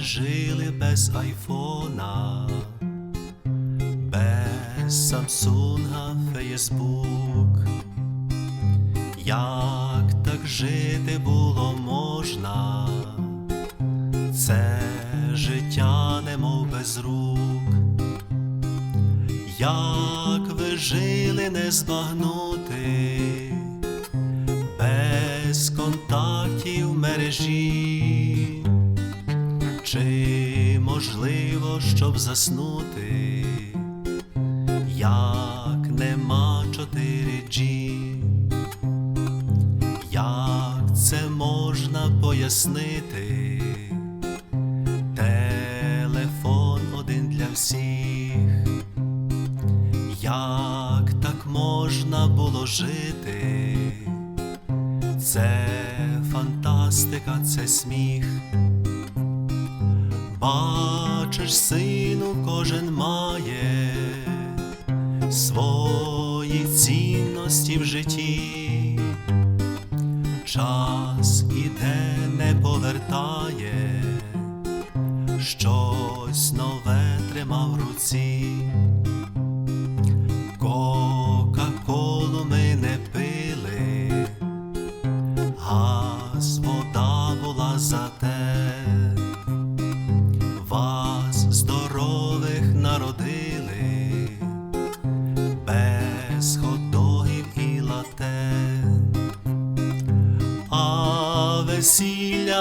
жили без айфона, без Самсунга, Фейсбук. Як так жити було можна? Це життя немов без рук. Як ви жили не збагнути, без контактів мережі, чи можливо, щоб заснути, як нема 4G, як це можна пояснити? Телефон один для всіх. Як так можна було жити? Це фантастика, це сміх. Бачиш, сину, кожен має свої цінності в житті. Час іде, не повертає, щось нове тримав в руці.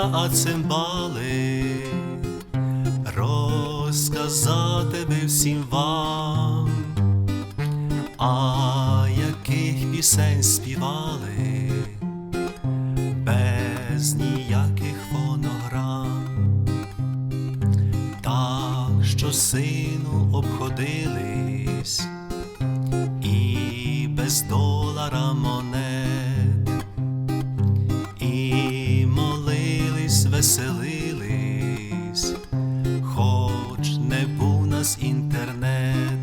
А цимбали розказати би всім вам. А яких пісень співали без ніяких фонограм, так що сину обходились веселились, хоч не був нас інтернет.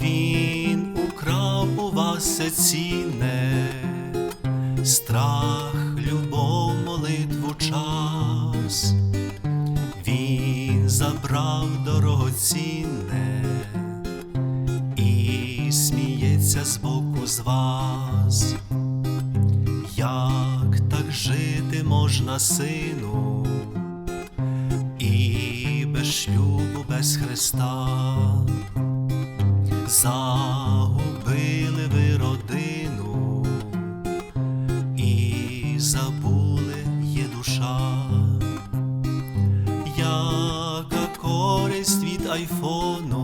Він украв у вас все цінне, страх, любов, молитву, час. Він забрав дорогоцінне і сміється збоку з вас. Можна, сину, і без шлюбу, без Христа? Загубили ви родину і забули є душа, яка користь від айфону,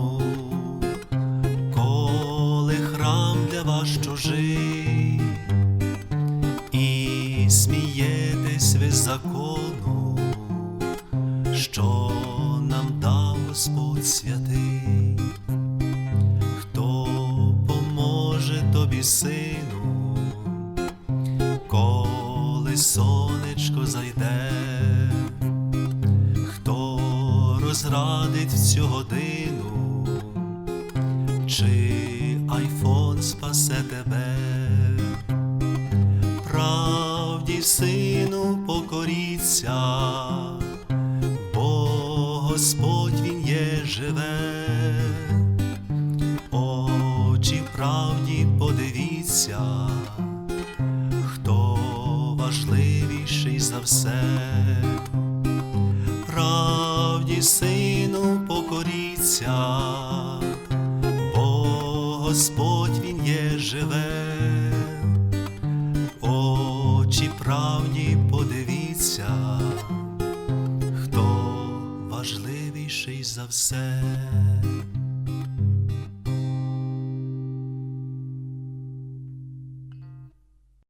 закону, що нам дав Господь святий. Хто поможе тобі, сину, коли сонечко зайде, хто розрадить в цю годину, чи айфон спасе тебе, покоріться, бо Господь він є живе. Очі правді подивіться, хто важливіший за все, правді, сину, покоріться, бо Господь він є живе, очі правді подивіться, хто важливіший за все.